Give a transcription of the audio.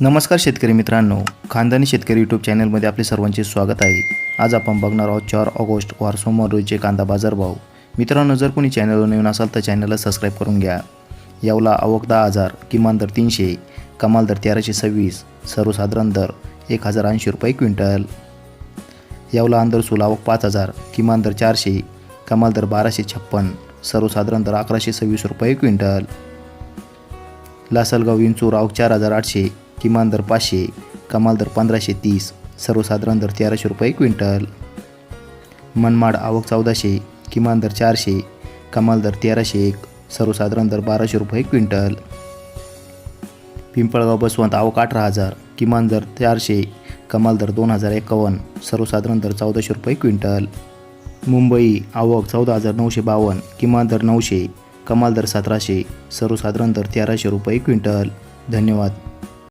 नमस्कार शेतकरी मित्रांनो खानदानी शेतकरी यूट्यूब चॅनलमध्ये आपले सर्वांचे स्वागत आहे. आज आपण बघणार आहोत चार ऑगस्ट वार सोमवार रोजचे कांदा बाजारभाव मित्रांनो जर कोणी चॅनलवर नवीन असाल तर चॅनलला सबस्क्राईब करून घ्या. यावला आवक दहा हजार किमान दर तीनशे कमाल दर तेराशे सव्वीस सर्वसाधारण दर एक हजार ऐंशी रुपये क्विंटल. यावला अंदरसूल आवक पाच हजार किमान दर चारशे कमाल दर बाराशे छप्पन सर्वसाधारण दर अकराशे सव्वीस रुपये क्विंटल. लासलगाव विंचूर आवक चार हजार आठशे किमान दर पाचशे कमाल दर पंधराशे तीस सर्वसाधारण दर तेराशे रुपये क्विंटल. मनमाड आवक चौदाशे किमान दर चारशे कमाल दर तेराशे एक सर्वसाधारण दर बाराशे रुपये क्विंटल. पिंपळगाव बसवंत आवक अठरा हजार किमान दर चारशे कमाल दर दोन हजार एकावन्न सर्वसाधारण दर चौदाशे रुपये क्विंटल. मुंबई आवक चौदा हजार नऊशे बावन्न किमान दर नऊशे कमाल दर सतराशे सर्वसाधारण दर तेराशे रुपये क्विंटल. धन्यवाद.